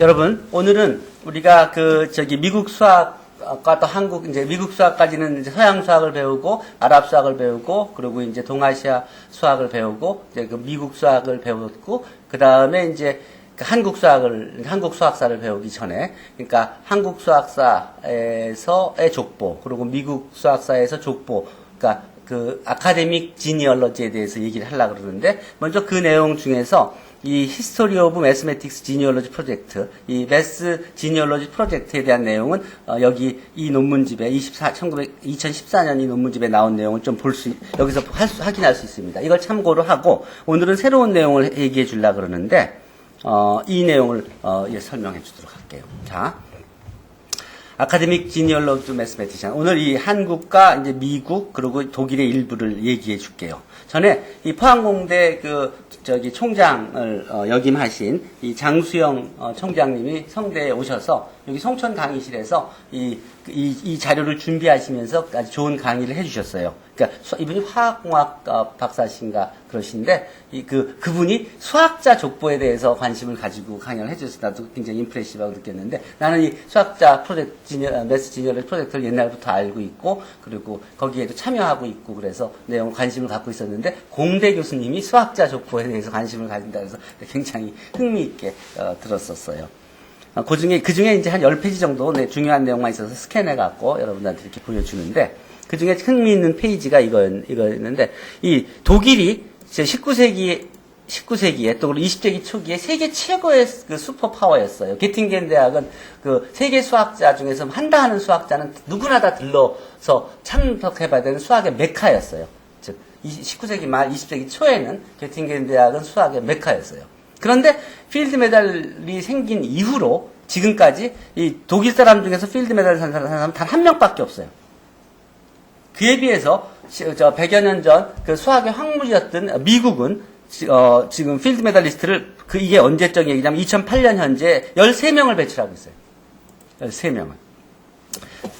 여러분, 오늘은 우리가 그 저기 미국 수학과 또 한국 이제 미국 수학까지는 이제 서양 수학을 배우고 아랍 수학을 배우고 그리고 이제 동아시아 수학을 배우고 이제 그 미국 수학을 배웠고 그 다음에 이제 그 한국 수학을 한국 수학사를 배우기 전에 그러니까 한국 수학사에서의 족보 그리고 미국 수학사에서 족보 그러니까 그 아카데믹 지니얼러지에 대해서 얘기를 하려고 그러는데 먼저 그 내용 중에서 이 히스토리 오브 매스메틱스 지니얼러지 프로젝트, 이 매스 지니얼러지 프로젝트에 대한 내용은 어, 여기 이 논문집에 24, 1900, 2014년 이 논문집에 나온 내용을 좀 볼 수, 여기서 할 수- 확인할 수 있습니다. 이걸 참고로 하고 오늘은 새로운 내용을 얘기해 주려고 그러는데 어, 이 내용을 어, 예, 설명해 주도록 할게요. 자, 아카데믹 지니얼로지 매스메티션. 오늘 이 한국과 이제 미국 그리고 독일의 일부를 얘기해 줄게요. 전에 이 포항공대 그 저기 총장을 어, 역임하신 이 장수영 어, 총장님이 성대에 오셔서 여기 송천 강의실에서 이, 이, 이 자료를 준비하시면서 아주 좋은 강의를 해주셨어요. 수- 이분이 화학공학 어, 박사신가 그러신데 이 그 그분이 수학자 족보에 대해서 관심을 가지고 강연을 해주셔서 나도 굉장히 임프레시브하고 느꼈는데 나는 이 수학자 프로젝트 지니어, 매스 지니어를 프로젝트를 옛날부터 알고 있고 그리고 거기에도 참여하고 있고 그래서 내용 관심을 갖고 있었는데 공대 교수님이 수학자 족보에 대해서 관심을 가진다 해서 굉장히 흥미있게 어, 들었었어요. 어, 그 중에, 그 중에 이제 한 10페이지 정도 네, 중요한 내용만 있어서 스캔해갖고 여러분들한테 이렇게 보여주는데, 그 중에 흥미있는 페이지가 이거, 이거였는데, 이 독일이 제 19세기, 19세기에 또 20세기 초기에 세계 최고의 그 슈퍼 파워였어요. 게팅겐 대학은 그 세계 수학자 중에서 한다 하는 수학자는 누구나 다 들러서 참석해봐야 되는 수학의 메카였어요. 즉, 19세기 말 20세기 초에는 게팅겐 대학은 수학의 메카였어요. 그런데 필드 메달이 생긴 이후로 지금까지 이 독일 사람 중에서 필드 메달을 산 사람 단 한 명밖에 없어요. 그에 비해서 시- 저 100여 년 전 그 수학의 황무지였던 미국은 지- 어, 지금 필드 메달리스트를 그 이게 언제적 얘기냐면 2008년 현재 13명을 배출하고 있어요. 13명을.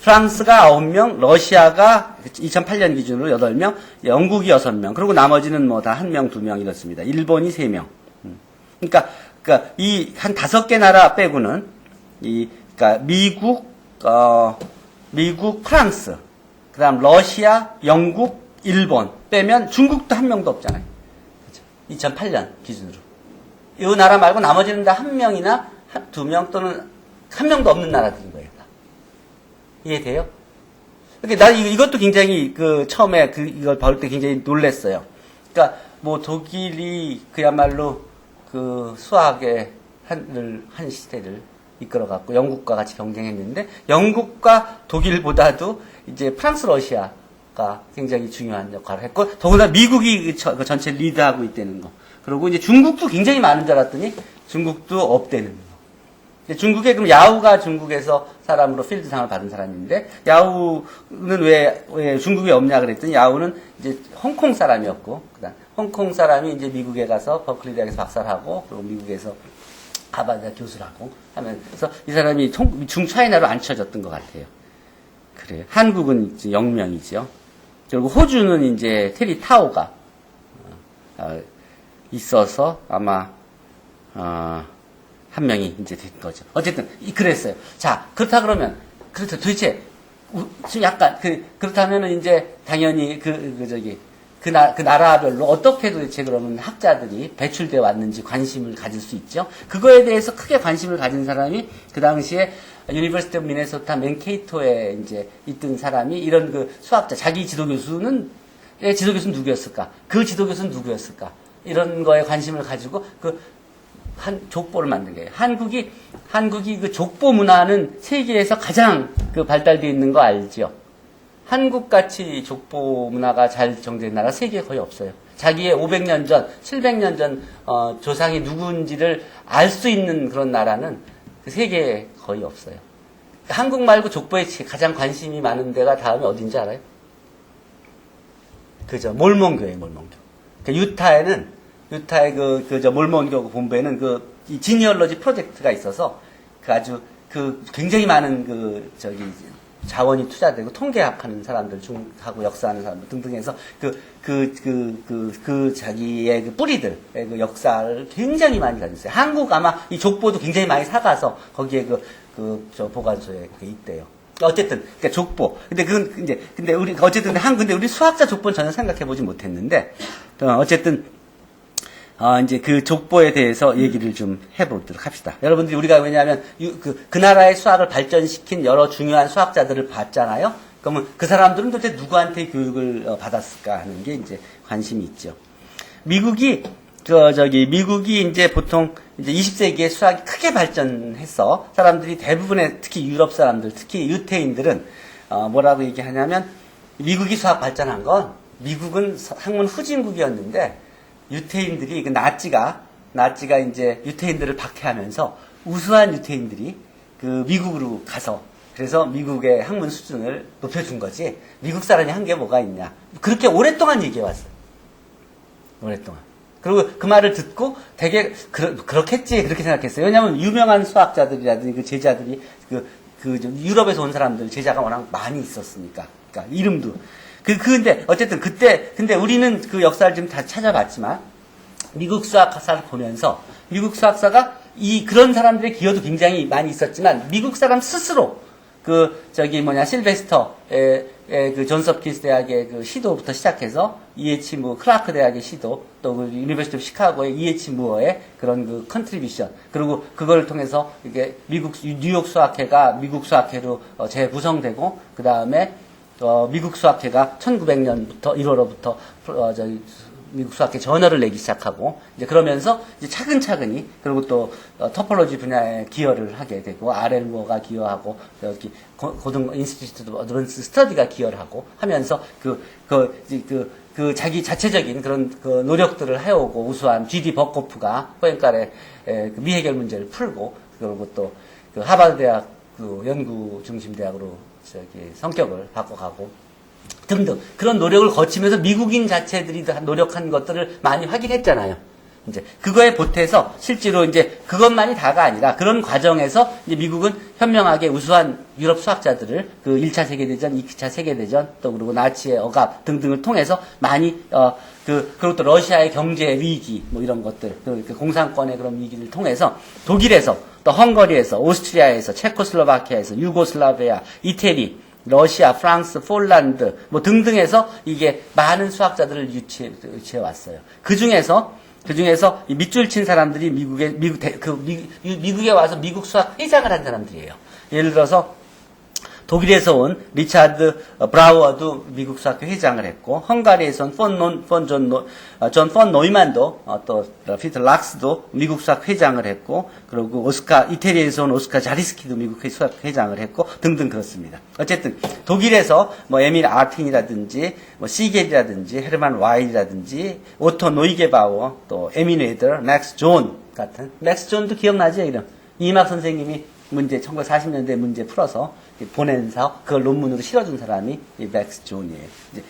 프랑스가 9명, 러시아가 2008년 기준으로 8명, 영국이 6명, 그리고 나머지는 뭐 다 1명, 2명 이렇습니다. 일본이 3명. 음. 그러니까, 그러니까 이한 다섯 개 나라 빼고는 이 그러니까 미국, 어, 미국, 프랑스, 그 다음 러시아, 영국, 일본 빼면 중국도 한 명도 없잖아요. 그렇죠? 2008년 기준으로. 이 나라 말고 나머지는 다 한 명이나 한- 두명 또는 한 명도 없는 나라들인 거예요. 다. 이해돼요? 그러니까 나 이- 이것도 굉장히 그 처음에 그 이걸 볼 때 굉장히 놀랬어요. 그러니까 뭐 독일이 그야말로 그 수학의 한을 한 시대를 이끌어갔고 영국과 같이 경쟁했는데 영국과 독일보다도 이제 프랑스 러시아가 굉장히 중요한 역할을 했고 더구나 미국이 그 저- 그 전체 리드하고 있다는 거. 그리고 이제 중국도 굉장히 많은 줄 알았더니 중국도 없다는 거. 중국에 그럼 야후가 중국에서 사람으로 필드상을 받은 사람인데 야후는 왜, 왜 중국에 없냐 그랬더니 야후는 이제 홍콩 사람이었고 그다음 홍콩 사람이 이제 미국에 가서 버클리 대학에서 박사를 하고 그리고 미국에서 하버드 교수를 하고 하면서 이 사람이 통- 중차이나로 안 쳐졌던 것 같아요. 그래요. 한국은 이제 영명이죠. 그리고 호주는 이제 테리 타오가 어, 어, 있어서 아마 어, 한 명이 이제 된 거죠. 어쨌든 이- 그랬어요. 자 그렇다 그러면 그렇죠. 도대체 우- 좀 약간 그 그렇다면은 이제 당연히 그, 그 저기 그, 나, 그 나라별로 어떻게 도대체 그러면 학자들이 배출돼 왔는지 관심을 가질 수 있죠. 그거에 대해서 크게 관심을 가진 사람이 그 당시에 유니버시티 오브 미네소타 맨케이토에 이제 있던 사람이 이런 그 수학자 자기 지도 교수는 의 지도 교수는 누구였을까? 그 지도 교수는 누구였을까? 이런 거에 관심을 가지고 그 한 족보를 만든 거예요. 한국이 한국이 그 족보 문화는 세계에서 가장 그 발달되어 있는 거 알죠? 한국 같이 족보 문화가 잘 정된 나라 세계에 거의 없어요. 자기의 500년 전, 700년 전 어, 조상이 누구인지를 알 수 있는 그런 나라는 그 세계에 거의 없어요. 한국 말고 족보에 가장 관심이 많은 데가 다음에 어딘지 알아요? 그죠. 몰몬교예요, 몰몬교. 그 유타에는 유타의 그, 그, 저, 몰몬교 본부에는 그, 이 지니얼러지 프로젝트가 있어서 그 아주 그 굉장히 많은 그, 저기, 자원이 투자되고 통계학하는 사람들 중하고 역사하는 사람들 등등 해서 그 그 그 그 그 자기의 그 뿌리들 그 역사를 굉장히 많이 가지고 있어요. 한국 아마 이 족보도 굉장히 많이 사가서 거기에 그 그 저 보관소에 그 있대요. 어쨌든 그러니까 족보. 근데 그건 이제 근데 우리 어쨌든 한 근데 우리 수학자 족보는 전혀 생각해 보지 못했는데 어, 어쨌든 어, 이제 그 족보에 대해서 얘기를 좀 해보도록 합시다. 여러분들이 우리가 왜냐하면 유- 그, 그 나라의 수학을 발전시킨 여러 중요한 수학자들을 봤잖아요. 그러면 그 사람들은 도대체 누구한테 교육을 어, 받았을까 하는 게 이제 관심이 있죠. 미국이 저 저기 미국이 이제 보통 이제 20세기에 수학이 크게 발전했어. 사람들이 대부분의 특히 유럽 사람들, 특히 유태인들은 어, 뭐라고 얘기하냐면 미국이 수학 발전한 건 미국은 서- 학문 후진국이었는데 유태인들이 그 나치가 나치가 이제 유태인들을 박해하면서 우수한 유태인들이 그 미국으로 가서 그래서 미국의 학문 수준을 높여준 거지 미국 사람이 한 게 뭐가 있냐 그렇게 오랫동안 얘기해 왔어요. 오랫동안. 그리고 그 말을 듣고 되게 그러, 그렇겠지 그렇게 생각했어요. 왜냐하면 유명한 수학자들이라든지 그 제자들이 그, 그좀 유럽에서 온 사람들 제자가 워낙 많이 있었으니까. 그러니까 이름도. 그 근데 어쨌든 그때 근데 우리는 그 역사를 좀다 찾아봤지만 미국 수학사를 보면서 미국 수학사가 이 그런 사람들의 기여도 굉장히 많이 있었지만 미국 사람 스스로 그 저기 뭐냐 실베스터의 그 존스홉킨스 대학의 그 시도부터 시작해서 이에치 무 클라크 대학의 시도 또 그 유니버시티 오브 시카고의 이에치 무어의 그런 그 컨트리뷰션 그리고 그걸 통해서 이게 미국 뉴욕 수학회가 미국 수학회로 어, 재구성되고 그 다음에 어, 미국 수학회가 1900년부터 1월로부터 어, 저기 미국 수학회 전열을 내기 시작하고 이제 그러면서 이제 차근차근히 그리고 또 어, 토폴로지 분야에 기여를 하게 되고 아렐 무어가 기여하고 여기 고- 고등 인스티튜트 어드밴스 스터디가 기여를 하고 하면서 그그 그, 그 자기 자체적인 그런 그 노력들을 해오고 우수한 G.D. 버코프가 에, 그 미해결 문제를 풀고 그리고 또 그 하버드 대학 그 연구 중심 대학으로 저기 성격을 바꿔가고 등등 그런 노력을 거치면서 미국인 자체들이 다 노력한 것들을 많이 확인했잖아요. 이제 그거에 보태서 실제로 이제 그것만이 다가 아니라 그런 과정에서 이제 미국은 현명하게 우수한 유럽 수학자들을 그 1차 세계대전, 2차 세계대전 또 그리고 나치의 억압 등등을 통해서 많이 어 그 그리고 또 러시아의 경제 위기 뭐 이런 것들 그 공산권의 그런 위기를 통해서 독일에서 또 헝가리에서 오스트리아에서 체코슬로바키아에서 유고슬라비아, 이태리 러시아, 프랑스, 폴란드 뭐 등등해서 이게 많은 수학자들을 유치해, 유치해 왔어요. 그 중에서 그 중에서 이 밑줄 친 사람들이 미국에 미국 대- 그 미, 미국에 와서 미국 수학 회장을 한 사람들이에요. 예를 들어서 독일에서 온 리차드 어, 브라우어도 미국 수학회 회장을 했고 헝가리에서 온 폰논 폰존 노, 어, 존폰 노이만도 어, 또 피터 락스도 미국 수학 회장을 했고 그리고 오스카 이태리에서 온 오스카 자리스키도 미국 수학 회장을 했고 등등 그렇습니다. 어쨌든 독일에서 뭐 에밀 아틴이라든지 뭐 시겔이라든지 헤르만 와일이라든지 오토 노이게바워 또 에미네이더 맥스 존 같은 맥스 존도 기억나죠 이름 이막 선생님이 문제 1940년대 문제 풀어서 보낸서 그걸 논문으로 실어준 사람이 이 맥스 존이에요.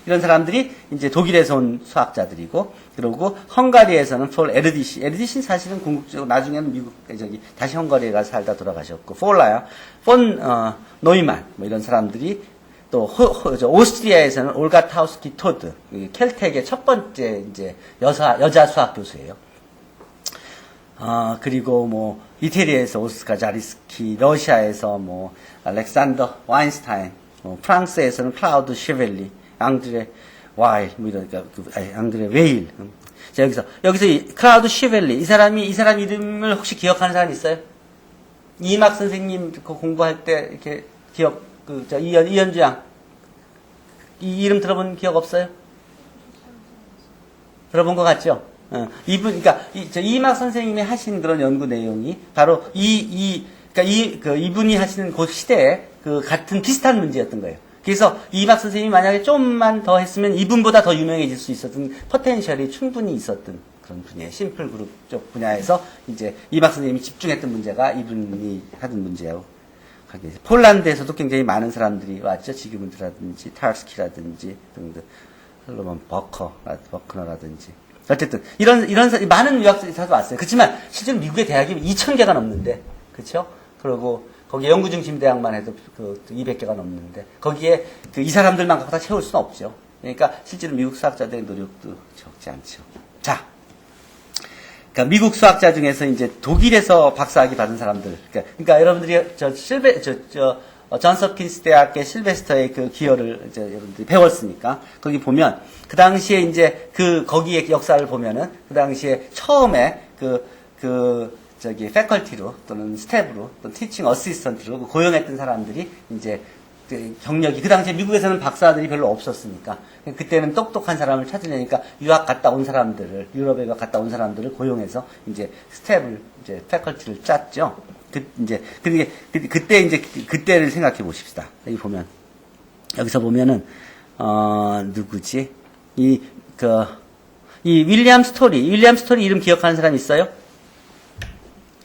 이런 사람들이 이제 독일에서 온 수학자들이고 그리고 헝가리에서는 폴 에르디시 에르디시 사실은 궁극적으로 나중에는 미국 저기 다시 헝가리에 가서 살다 돌아가셨고 폴라야 폰 어, 노이만 뭐 이런 사람들이 또 호- 호- 저 오스트리아에서는 올가 타우스키 토드 이 켈텍의 첫 번째 이제 여사 여자 수학 교수예요. 아, 그리고 뭐, 이태리에서 오스카 자리스키, 러시아에서 뭐, 알렉산더 와인스타인, 뭐, 프랑스에서는 클라우드 쉐벨리, 앙드레 와일, 뭐 이런, 그, 그, 아니, 앙드레 웨일. 음. 자, 여기서, 여기서 이 클라우드 쉐벨리, 이 사람이, 이 사람 이름을 혹시 기억하는 사람 있어요? 이막 선생님 그 공부할 때 이렇게 기억, 그, 저, 이현, 이현주 양. 이 이름 들어본 기억 없어요? 들어본 것 같죠? 어, 이분, 그러니까 이, 저 이막 선생님이 하신 그런 연구 내용이 바로 이, 이, 그러니까 이, 그 이분이 하시는 그 시대에 그 같은 비슷한 문제였던 거예요. 그래서 이막 선생님이 만약에 좀만 더 했으면 이분보다 더 유명해질 수 있었던 포텐셜이 충분히 있었던 그런 분야의 심플 그룹 쪽 분야에서 이제 이막 선생님이 집중했던 문제가 이분이 하던 문제예요. 폴란드에서도 굉장히 많은 사람들이 왔죠. 지그문드라든지 타르스키라든지 등등 솔로몬 버커, 버크너라든지 어쨌든 이런 이런 사- 많은 다 왔어요. 그렇지만 실제로 미국의 대학이 2천 개가 넘는데 그렇죠? 그리고 거기에 연구 중심 대학만 해도 그 200개가 넘는데 거기에 그 이 사람들만 갖고 다 채울 수는 없죠. 그러니까 실제로 미국 수학자들의 노력도 적지 않죠. 자, 그러니까 미국 수학자 중에서 이제 독일에서 박사학위 받은 사람들. 그러니까, 그러니까 여러분들이 저 실베 저저 존스홉킨스 대학의 실베스터의 그 기여를 이제 여러분들이 배웠으니까 거기 보면 그 당시에 이제 그 거기의 역사를 보면은 그 당시에 처음에 그그 저기 패컬티로 또는 스텝으로 또는 티칭 어시스턴트로 그 고용했던 사람들이 이제 그 경력이 그 당시에 미국에서는 박사들이 별로 없었으니까 그때는 똑똑한 사람을 찾으려니까 유학 갔다 온 사람들을 유럽에 갔다 온 사람들을 고용해서 이제 스텝을 이제 패컬티를 짰죠. 그 이제 그게 그- 그때 이제 그- 그때를 생각해 보십시다. 여기 보면 여기서 보면은 어 누구지 이 그 이 윌리엄 스토리 윌리엄 스토리 이름 기억하는 사람 있어요?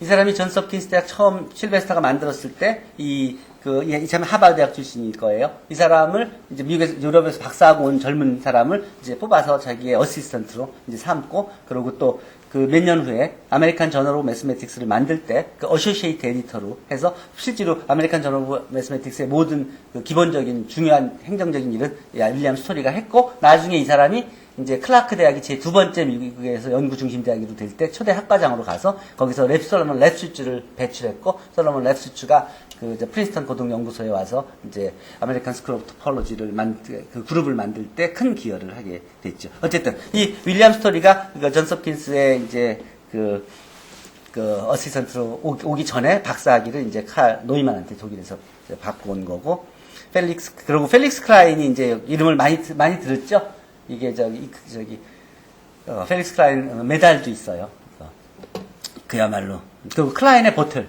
이 사람이 존 서킨스 대학 처음 실베스터가 만들었을 때 이 그이 사람 하버드 대학 출신일 거예요. 이 사람을 이제 미국에서 유럽에서 박사하고 온 젊은 사람을 이제 뽑아서 자기의 어시스턴트로 이제 삼고 그리고 또 그 몇 년 후에 아메리칸 저널 오브 매스매틱스를 만들 때 그 어쇼시에이트 에디터로 해서 실제로 아메리칸 저널 오브 매스매틱스의 모든 그 기본적인 중요한 행정적인 일은 야, 윌리엄 스토리가 했고 나중에 이 사람이 이제 클라크 대학이 제 두 번째 미국에서 연구 중심 대학으로 될 때 초대 학과장으로 가서 거기서 랩 솔로몬 랩수츠를 배출했고 솔로몬 랩수츠가 그 이제 프린스턴 고등 연구소에 와서 이제 아메리칸 스쿨 오브 토폴로지를 만 그 그룹을 만들 때 큰 기여를 하게 됐죠. 어쨌든 이 윌리엄 스토리가 그 존스홉킨스의 이제 그 그 어시스턴트로 오- 오기 전에 박사학위를 이제 칼 노이만한테 독일에서 받고 온 거고 펠릭스 그리고 펠릭스 클라인이 이제 이름을 많이 드- 많이 들었죠. 이게 저기 이- 저기 어, 펠릭스 클라인 어, 메달도 있어요. 어, 그야말로 그 클라인의 보틀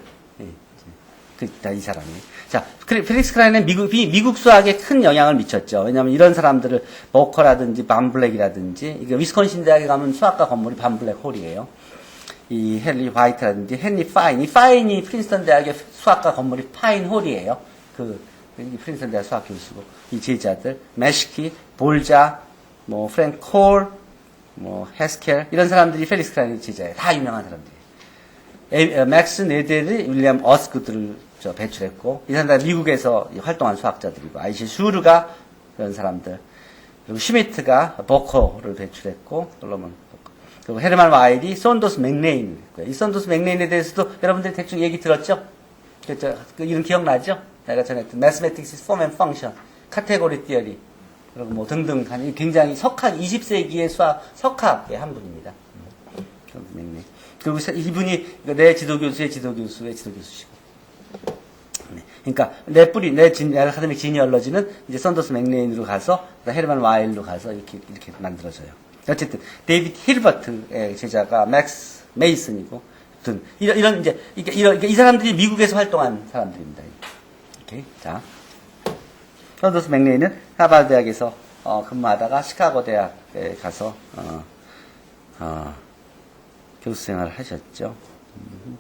예, 그이 사람이 자 펠릭스 클라인은 미국 미- 미국 수학에 큰 영향을 미쳤죠. 왜냐하면 이런 사람들을 버커라든지 반블랙이라든지 이게 위스콘신 대학에 가면 수학과 건물이 반블랙 홀이에요. 이 헨리 화이트라든지 헨리 파인, 이 파인이 프린스턴 대학의 수학과 건물이 파인 홀이에요. 그, 이 프린스턴 대학 수학 교수고 이 제자들 매시키, 볼자, 뭐 프랭크 콜, 뭐 헤스켈 이런 사람들이 펠릭스 클라인의 제자예요. 다 유명한 사람들이에요. 맥스 네델이 윌리엄 어스쿠드를 저 배출했고 이 사람들 미국에서 활동한 수학자들이고 아이시 슈르가 그런 사람들 그리고 슈미트가 버커를 배출했고 솔로몬. 그리고 헤르만 와일이 손도스 맥레인 이 손도스 맥레인에 대해서도 여러분들이 대충 얘기 들었죠? 그저 그 이름 기억나죠? 내가 전에 했던 Mathematics is Form and Function, 카테고리 티어리 그리고 뭐 등등 한 굉장히 석학 20세기의 수학 석학의 한 분입니다. 그리고 세- 이분이 내 지도교수의 지도교수의 지도교수시고. 네. 그러니까 내 뿌리, 내 진, 아카데믹 지니얼러지는 이제 썬더스 맥레인으로 가서 헤르만 와일로 가서 이렇게 이렇게 만들어져요. 어쨌든 데이비드 힐버트의 제자가 맥스 메이슨이고, 든 이런 이런 이제 이런 이 사람들이 미국에서 활동한 사람들입니다. 이렇게 자 썬더스 맥레인은 하버드 대학에서 어, 근무하다가 시카고 대학에 가서 어, 어, 교수 생활을 하셨죠. 음.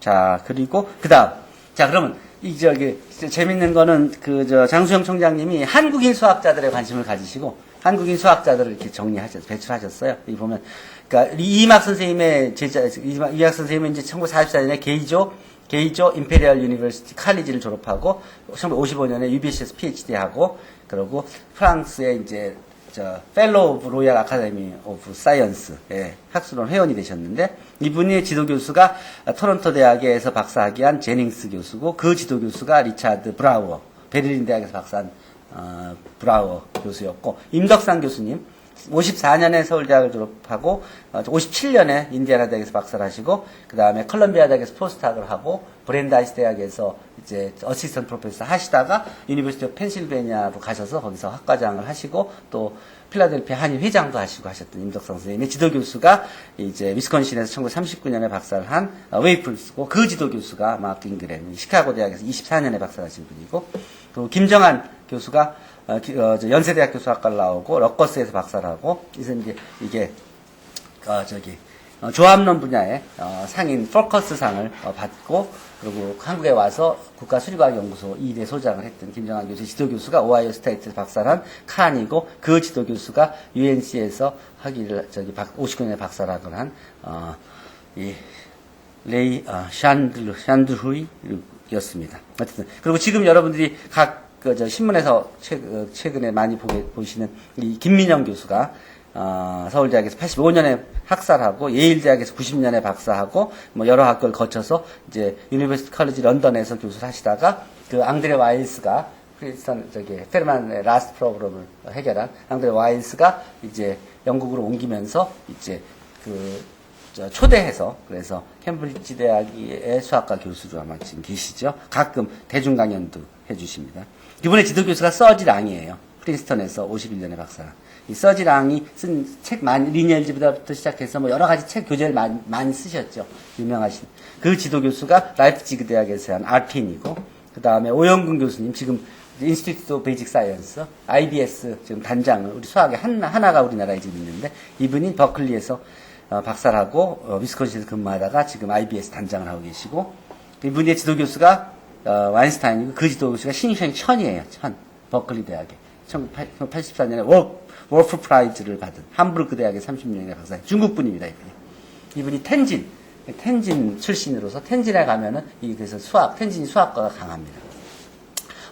자, 그리고, 그 다음. 자, 그러면, 이, 저기, 재밌는 거는, 그, 저, 장수영 총장님이 한국인 수학자들에 관심을 가지시고, 한국인 수학자들을 이렇게 정리하셨, 배출하셨어요. 이 보면, 그니까, 이막 선생님의 제자, 이막, 선생님은 이제 1944년에 게이조, 게이조 임페리얼 유니버시티 칼리지를 졸업하고, 1955년에 UBC에서 PhD 하고, 그리고 프랑스의 이제, 저 펠로우 오브 로얄 아카데미 오브 사이언스의 학술원 회원이 되셨는데 이분이 지도 교수가 토론토 대학에서 박사학위한 제닝스 교수고 그 지도 교수가 리차드 브라우어 베를린 대학에서 박사한 어, 브라우어 교수였고 임덕상 교수님 54년에 서울대학을 졸업하고 어, 57년에 인디아나 대학에서 박사를 하시고 그 다음에 컬럼비아 대학에서 포스트학을 하고 브랜다이스 대학에서 이제 어시스턴트 프로페서 하시다가 유니버시티 오브 펜실베니아로 가셔서 거기서 학과장을 하시고 또 필라델피아 한인 회장도 하시고 하셨던 임덕성 선생님의 지도 교수가 이제 위스콘신에서 1939년에 박사를 한 어, 웨이플스고 그 지도 교수가 마크 잉그램 시카고 대학에서 24년에 박사를 하신 분이고 또 김정한 교수가 어, 기- 어, 저 연세대학교 수학과를 나오고 러커스에서 박사를 하고 이제 이제 이게 어, 저기 어, 조합론 분야의 어, 상인 포커스상을 어, 받고 그리고 한국에 와서 국가수리과학연구소 2대 소장을 했던 김정한 교수 지도 교수가 오하이오 스테이트 박사란 칸이고 그 지도 교수가 UNC에서 학위를 저기 59년에 박사학을 한 어, 이 레이 어, 샨들 샨드후이 교수였습니다. 어쨌든 그리고 지금 여러분들이 각 그저 신문에서 최, 어, 최근에 많이 보게, 보시는 이 김민영 교수가 어, 서울대학에서 85년에 학사하고 예일대학에서 90년에 박사하고 뭐 여러 학교를 거쳐서 이제 유니버시티 컬리지 런던에서 교수를 하시다가 그 앙드레 와일스가 프리스턴 저기 페르만의 라스트 프로그램을 해결한 앙드레 와일스가 이제 영국으로 옮기면서 이제 그저 초대해서 그래서 캠브리지 대학의 수학과 교수로 아마 지금 계시죠. 가끔 대중 강연도 해주십니다. 이번에 지도 교수가 서지랑이에요. 프린스턴에서 51년에 박사. 이 서지랑이 쓴 책 많이 리니얼지부터 시작해서 뭐 여러 가지 책 교재를 많이, 많이 쓰셨죠. 유명하신 그 지도 교수가 라이프지그 대학에서 한 아틴이고 그 다음에 오영근 교수님 지금 인스티튜트 베이직 사이언스 IBS 지금 단장을 우리 수학의 하나, 하나가 우리나라에 지금 있는데 이분이 버클리에서 어, 박사를 하고 어, 위스콘신에서 근무하다가 지금 IBS 단장을 하고 계시고 이분의 지도 교수가 어, 와인스타인이고 그 지도 교수가 신생 천이에요. 천 버클리 대학에 1984년에 월, 월프 프라이즈를 받은 함부르크 대학의 30년의 박사 중국 분입니다. 이분이 이분이 텐진 텐진 출신으로서 텐진에 가면은 이 그래서 수학 텐진이 수학과가 강합니다.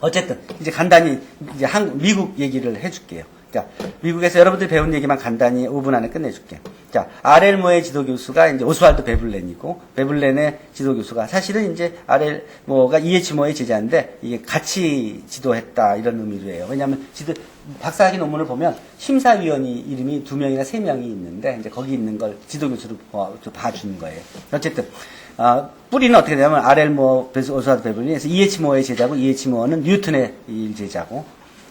어쨌든 이제 간단히 이제 한국 미국 얘기를 해줄게요. 자, 미국에서 여러분들이 배운 얘기만 간단히 5분 안에 끝내줄게. 자, 아렐 모의 지도 교수가 이제 오스왈드 베블렌이고, 베블렌의 지도 교수가 사실은 이제 아렐 모가 이에치 모의 제자인데, 이게 같이 지도했다, 이런 의미로 해요. 왜냐하면 지도, 박사학위 논문을 보면 심사위원이 이름이 두 명이나 세 명이 있는데, 이제 거기 있는 걸 지도 교수로 봐주는 거예요. 어쨌든, 아, 뿌리는 어떻게 되냐면, 아렐 모, 오스왈드 베블렌에서 이에치 모의 제자고, 이에치 모는 뉴턴의 일 제자고,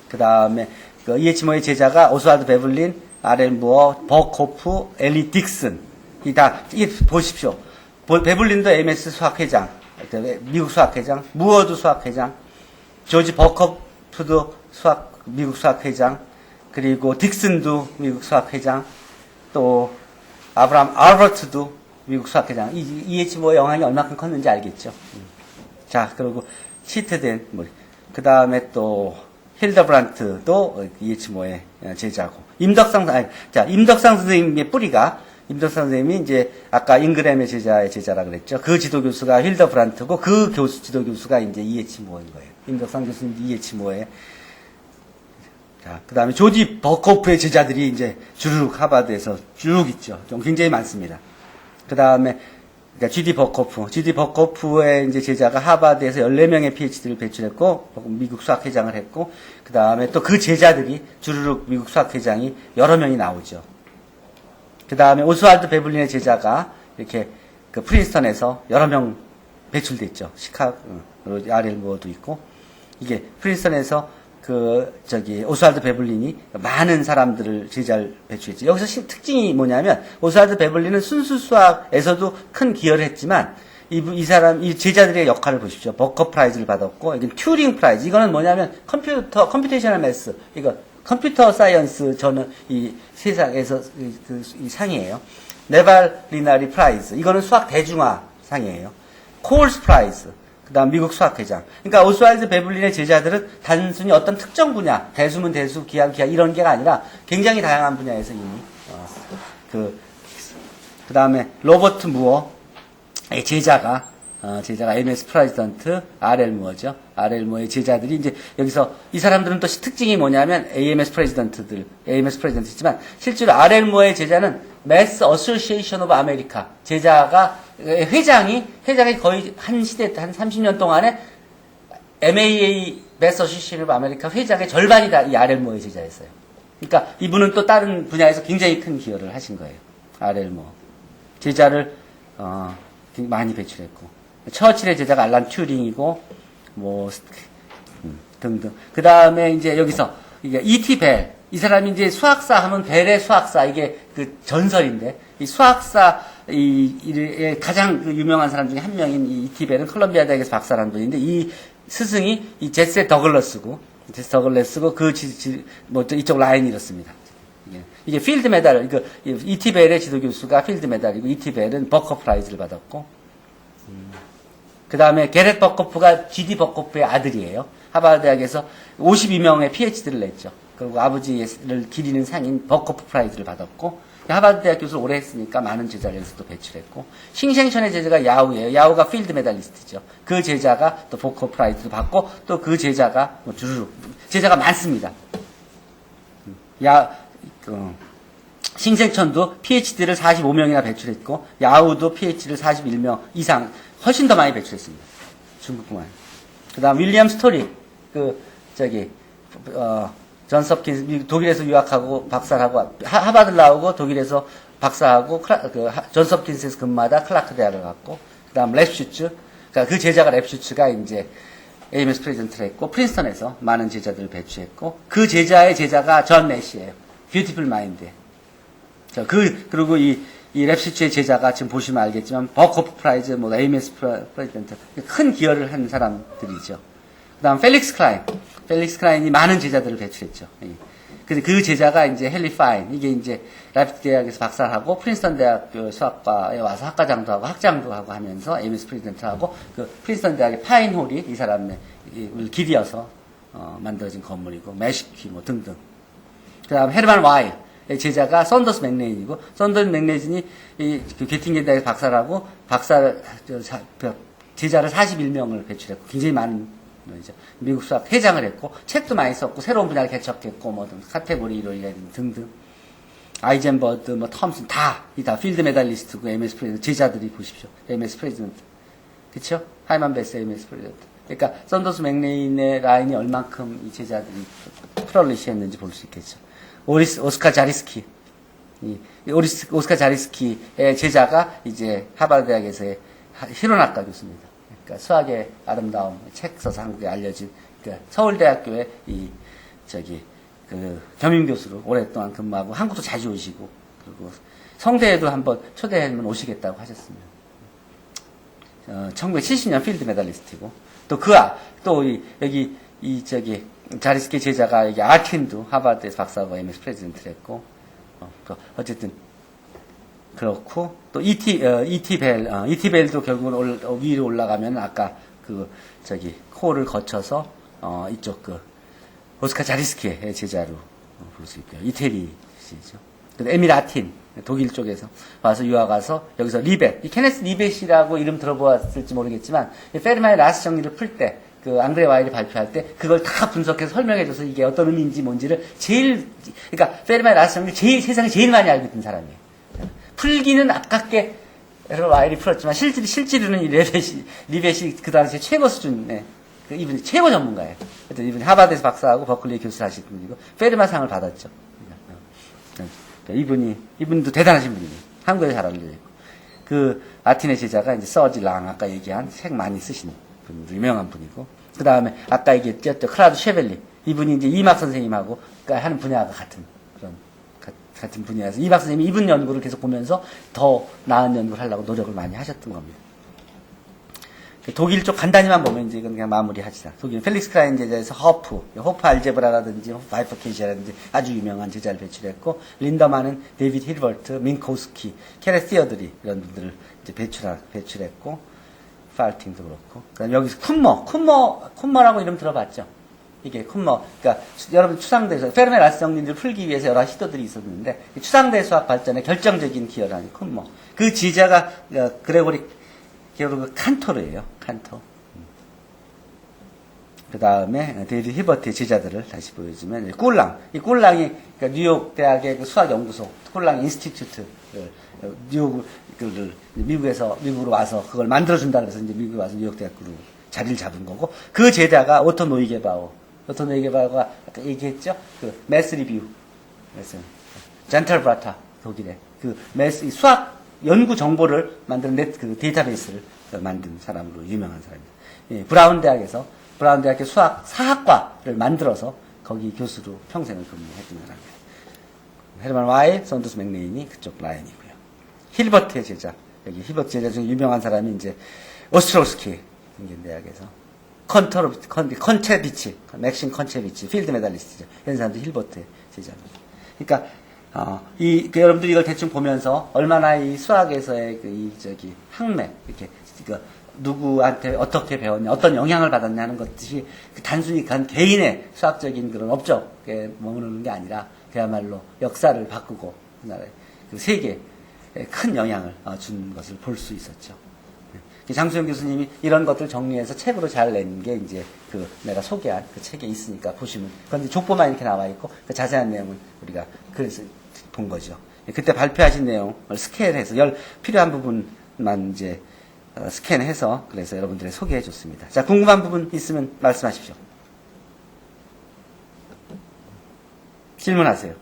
그 다음에 그 이에치모의 제자가 오스왈드 베블린, 아렐 무어, 버코프, 엘리 딕슨. 이 다, 이게 보십시오. 보- 베블린도 MS 수학회장, 미국 수학회장, 무어도 수학회장, 조지 버커프도 수학, 미국 수학회장, 그리고 딕슨도 미국 수학회장, 또 아브람 알버트도 미국 수학회장. 이, 이에치모의 영향이 얼마큼 컸는지 알겠죠. 음. 자, 그리고 치트된, 뭐, 그 다음에 또, 힐더브란트도 이에치모의 제자고. 임덕상, 아니, 자, 임덕상 선생님의 뿌리가, 임덕상 선생님이 이제 아까 잉그램의 제자의 제자라 그랬죠. 그 지도 교수가 힐더브란트고 그 교수, 지도 교수가 이제 이에치모인 거예요. 임덕상 교수님 이에치모의 자, 그 다음에 조지 버커프의 제자들이 이제 주르륵 하바드에서 쭉 있죠. 좀 굉장히 많습니다. 그 다음에 그러니까 GD 버커프, GD 버커프의 이제 제자가 하바드에서 14명의 PhD를 배출했고, 미국 수학 회장을 했고, 그 다음에 또 그 제자들이 주르륵 미국 수학 회장이 여러 명이 나오죠. 그 다음에 오스왈드 베블린의 제자가 이렇게 그 프린스턴에서 여러 명 배출됐죠. 시카고, 아렐 모어도 있고, 이게 프린스턴에서 그 저기 오스왈드 베블린이 많은 사람들을 제자를 배출했죠. 여기서 신- 특징이 뭐냐면 오스왈드 베블린은 순수 수학에서도 큰 기여를 했지만 이, 부- 이 사람 이 제자들의 역할을 보십시오. 버커 프라이즈를 받았고 이건 튜링 프라이즈. 이거는 뭐냐면 컴퓨터 컴퓨테이셔널 매스 이거 컴퓨터 사이언스 저는 이 세상에서 이, 그, 이 상이에요. 네발 리나리 프라이즈. 이거는 수학 대중화 상이에요. 콜스 프라이즈. 그다음 미국 수학회장. 그러니까 오스왈드 베블린의 제자들은 단순히 어떤 특정 분야, 대수문 대수, 기하 기하 이런 게가 아니라 굉장히 다양한 분야에서 이미 어, 그 그다음에 로버트 무어의 제자가 어, 제자가 MS 프라이던트 RL 무어죠. RL 무어의 제자들이 이제 여기서 이 사람들은 또 특징이 뭐냐면 AMS 프레지던트들, AMS 프레지던트지만 실제로 RL 무어의 제자는 Mass Association of America 제자가 회장이 회장이 거의 한 시대 한 30년 동안에 MAA Mass Association of America 회장의 절반이 다이 무어의 제자였어요. 그러니까 이분은 또 다른 분야에서 굉장히 큰 기여를 하신 거예요. 무어 제자를 어, 많이 배출했고 처칠의 제자가 알란 튜링이고 뭐 음, 등등. 그 다음에 이제 여기서 이게 이티 벨. 이 사람이 이제 수학사 하면 벨의 수학사 이게 그 전설인데 이 수학사 이, 이 가장 그 유명한 사람 중에 한 명인 이 이티 벨은 컬럼비아 대학에서 박사라는 분인데 이 스승이 이 제세 더글러스고 제세 더글러스고 그 지, 지, 뭐 이쪽 라인이 이렇습니다. 이게, 이게 필드 메달, 이거, 이티 벨의 지도 교수가 필드 메달이고, 이티 벨은 버커 프라이즈를 받았고, 그 다음에 게렛 버커프가 GD 버커프의 아들이에요. 하버드 대학에서 52명의 PhD를 냈죠. 그리고 아버지를 기리는 상인 버커프 프라이즈를 받았고, 하버드 대학 교수를 오래 했으니까 많은 제자를 여기서 또 배출했고 싱생천의 제자가 야후예요. 야후가 필드 메달리스트죠. 그 제자가 또 보커 프라이즈도 받고 또 그 제자가 뭐 주르륵 제자가 많습니다. 야 그, 싱생천도 PhD를 45명이나 배출했고 야후도 PhD를 41명 이상 훨씬 더 많이 배출했습니다. 중국만. 그다음 윌리엄 스토리 그 저기 어, 존 섭킨스 미- 독일에서 유학하고 박사하고 하- 하버드 나오고 독일에서 박사하고 그 하- 존 섭킨스에서 근무하다 클라크 대학을 갔고 그다음 랩슈츠 그러니까 그 제자가 랩슈츠가 이제 에이메스 프레젠트를 했고 프린스턴에서 많은 제자들을 배출했고 그 제자의 제자가 존 내시예요. 뷰티풀 마인드. 자, 그, 그리고 이, 이 랩시츠의 제자가 지금 보시면 알겠지만, 버커프 프라이즈, 뭐, 에이메스 프레지던트, 큰 기여를 한 사람들이죠. 그 다음, 펠릭스 클라인. 펠릭스 클라인이 많은 제자들을 배출했죠. 예. 근데 그 제자가 이제 헨리 파인. 이게 이제 라이프트 대학에서 박사하고, 프린스턴 대학 교 수학과에 와서 학과장도 하고, 학장도 하고 하면서, 에이메스 프레지던트 하고, 그 프린스턴 대학의 파인 홀이 이 사람을 길이어서, 어, 만들어진 건물이고, 매시키 뭐 등등. 그 다음 헤르만 와일 제자가 썬더스 맥레인이고 썬더스 맥레인이 이그 게팅겐 대학 박사라고 박사 그 제자를 41명을 배출했고 굉장히 많은 분 이죠. 미국 수학 회장을 했고 책도 많이 썼고 새로운 분야를 개척했고 뭐 등, 카테고리 1호 등등 아이젠버드 뭐 텀슨 다이 다 필드 메달리스트고 MS 프레지던트 제자들이 보십시오. MS 프레지던트 그쵸? 하이만 베스 MS 프레지던트 그러니까 썬더스 맥레인의 라인이 얼만큼 이 제자들이 프롤리시했는지 볼 수 있겠죠. 오리스, 오스카 자리스키. 이, 이 오리스, 오스카 자리스키의 제자가 이제 하버드 대학에서의 하- 히로나카 교수입니다. 그러니까 수학의 아름다움, 책 써서 한국에 알려진, 그러니까 서울대학교의 이, 저기, 그, 겸임 교수로 오랫동안 근무하고 한국도 자주 오시고, 그리고 성대에도 한번 초대하면 오시겠다고 하셨습니다. 어, 1970년 필드 메달리스트고 또 그 아, 또 이, 여기 이 저기 자리스키 제자가 여기 아틴도 하버드에서 박사하고 MS 프레지던트를 했고 어, 또 어쨌든 그렇고 또 이티 어, 이티 벨 어, 이티 벨도 결국은 올, 어, 위로 올라가면 아까 그 저기 코를 거쳐서 어, 이쪽 그 오스카 자리스키의 제자로 어, 볼수 있고요. 이태리 씨죠. 근데 에밀 아틴 독일 쪽에서 와서 유학 와서 여기서 리벳 이 케네스 리벳이라고 이름 들어보았을지 모르겠지만 이 페르마의 라스 정리를 풀 때 그 앙드레 와일이 발표할 때 그걸 다 분석해서 설명해줘서 이게 어떤 의미인지 뭔지를 제일 그러니까 페르마의 라스 정리를 제일 세상에 제일 많이 알고 있던 사람이에요. 풀기는 아깝게 여러 와일이 풀었지만 실질 실질로는 이 리벳이 리벳이 그 당시 최고 수준의 그 이분이 최고 전문가예요. 하여튼 이분이 하버드에서 박사하고 버클리 교수 하신 분이고 페르마상을 받았죠. 그러니까 이분이 이분도 대단하신 분이에요. 한국에 잘 알려져 있고 그 아틴의 제자가 이제 서지 랑 아까 얘기한 책 많이 쓰신 분 유명한 분이고 그 다음에 아까 얘기했죠 또 클라우드 쉐벨리 이분이 이제 이막 선생님하고 그러니까 하는 분야가 같은 같은 분야에서 이막 선생님이 이분 연구를 계속 보면서 더 나은 연구를 하려고 노력을 많이 하셨던 겁니다. 독일 쪽 간단히만 보면 이제 그냥 마무리하시다. 독일 펠릭스 크라인 제자에서 허프, 호프 알제브라라든지 호프 바이퍼케이시라든지 아주 유명한 제자를 배출했고 린더만은 데이비드 힐버트, 민코스키, 케레 티어드리 이런 분들을 이제 배출 배출했고 팔팅도 그렇고 그다음 여기서 쿤머, 쿤머, 쿤머라고 이름 들어봤죠? 이게 쿤머, 그러니까 수- 여러분 추상대에서 페르메 라스 정리를 풀기 위해서 여러 시도들이 있었는데 이 추상대 수학 발전에 결정적인 기여를 한 쿤머. 그 지자가 어, 그레고리 게오르그 칸토르예요. 칸토. 그 다음에 데이비드 히버트의 제자들을 다시 보여주면 꿀랑. 이 꿀랑이 그러니까 뉴욕 대학의 그 수학 연구소 꿀랑 인스티튜트 뉴욕을 그 미국에서 미국으로 와서 그걸 만들어 준다 그래서 이제 미국에 와서 뉴욕 대학으로 자리를 잡은 거고 그 제자가 오토 노이게바오. 오토 노이게바오가 아까 얘기했죠. 그 매스 리뷰. 매스. 젠틀 브라타 독일의 그 매스 이 수학 연구 정보를 만드는 넷, 그 데이터베이스를 만든 사람으로 유명한 사람입니다. 예, 브라운 대학에서 브라운 대학의 수학 사학과를 만들어서 거기 교수로 평생을 근무했던 사람입니다. 헤르만 와일, 선두스 맥레인이 그쪽 라인이고요. 힐버트의 제자, 여기 힐버트 제자 중에 유명한 사람이 이제 오스트로스키 생긴대학에서 컨터로, 컨, 컨체비치, 맥신 컨체비치, 필드 메달리스트죠. 이런 사람도 힐버트의 제자입니다. 그러니까 어, 이, 그 여러분들이 이걸 대충 보면서 얼마나 이 수학에서의 그, 이, 저기, 학맥, 이렇게, 그, 누구한테 어떻게 배웠냐, 어떤 영향을 받았냐 하는 것이 그 단순히 간 개인의 수학적인 그런 업적에 머무르는 게 아니라 그야말로 역사를 바꾸고, 우리나라의 그 세계에 큰 영향을 어, 준 것을 볼 수 있었죠. 네. 장수영 교수님이 이런 것들 정리해서 책으로 잘 낸 게 이제 그 내가 소개한 그 책에 있으니까 보시면 그런데 족보만 이렇게 나와 있고 그 자세한 내용은 우리가 그래서 본 거죠. 그때 발표하신 내용을 스캔해서 열 필요한 부분만 이제 어, 스캔해서 그래서 여러분들에 소개해 줬습니다. 자 궁금한 부분 있으면 말씀하십시오. 질문하세요.